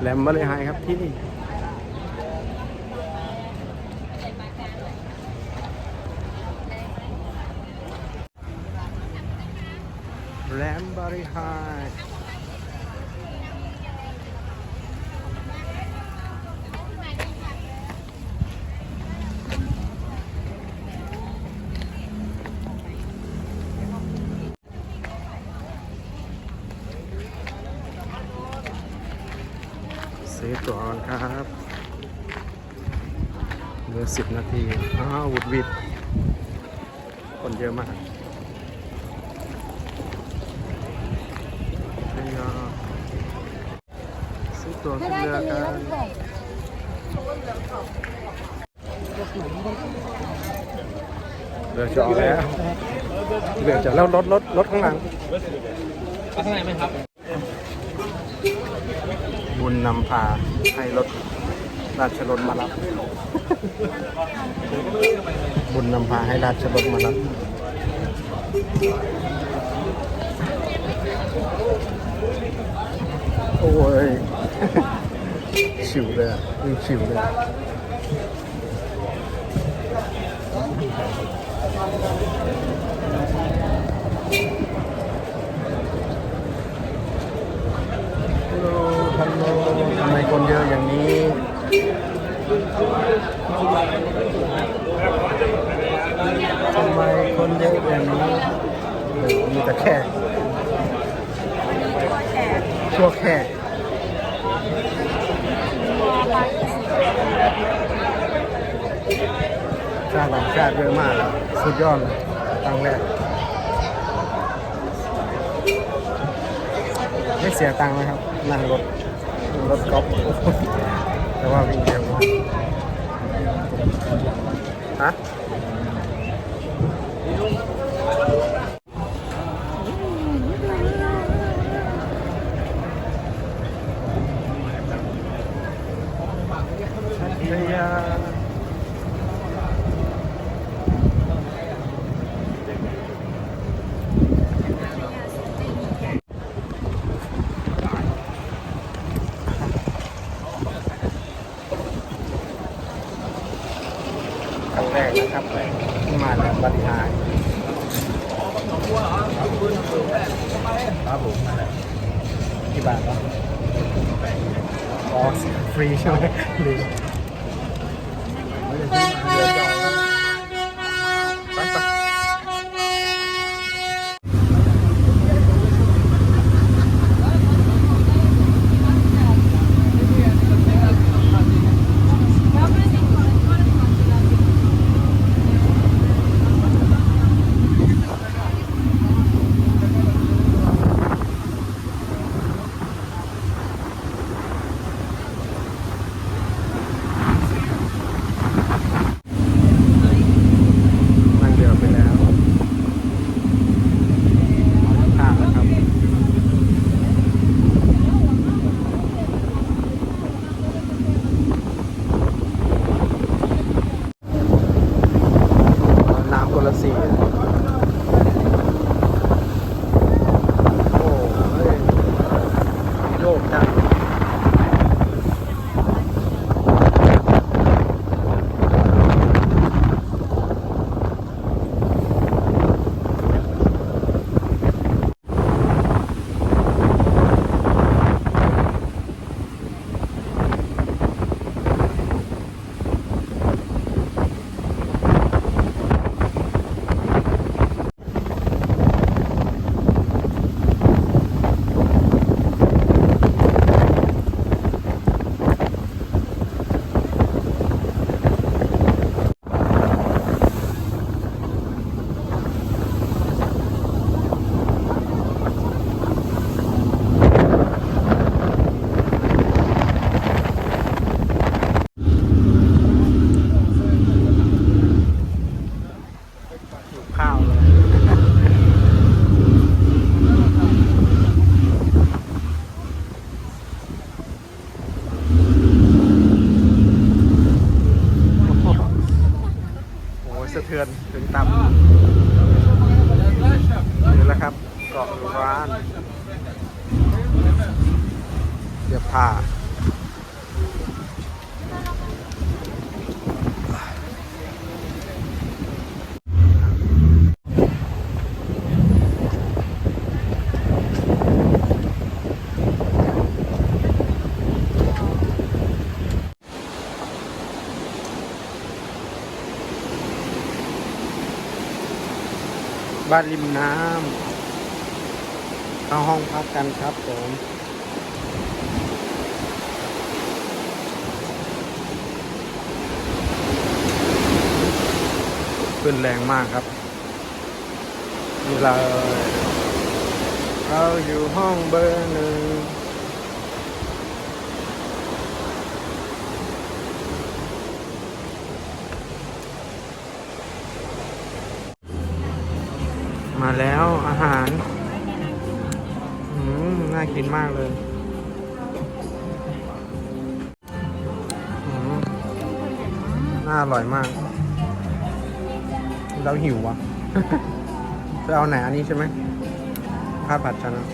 แหลมมาเลยหายครับที่นี่ ซื้อตั๋วก่อนครับเหลือสิบนาที อ้าววุดวิด คนเยอะมากนี่ก็ซื้อตั๋วขึ้นเรือกันเรือจะออกแล้วเรือจะแล้วรถรถรถข้างหลังข้างในไหมครับ บุญนำพาให้รถราชรถมารับ บุญนำพาให้ราชรถมารับโอ้ยชิวเลยอะยิ่งชิวเลยฮัลโหลฮัลโหลทำไมคนเยอะอย่างนี้ทำไมคนเยอะอย่างนี้มีแต่แค่ชั่วแค่ชาติต่างชาติเยอะมาก สุดยอดเลยตั้งแรกไม่เสียตังค์นะครับนั่งรถ รถกอล์ฟแต่ว่าวิ่งเร็วมากฮะพัทยา ครั้งแรกนะครับที่มาแล้วบริหารครับผมกี่บาทครับฟรีใช่ไหมฟรี ไปไปนั่งเรือไปแล้วข้ามแล้วครับ น้ำ ครับเกาะร้านเสื้อผ้าบ้านริมน้ำ เข้าห้องพักกันครับผมขึ้นแรงมากครับนี่เราเราอยู่ห้องเบอร์หนึ่งมาแล้ว กินมากเลยอืมน่าอร่อยมาก เราหิววะจะเอาไหนอันนี้ใช่ไหมข้าวผัดชนะ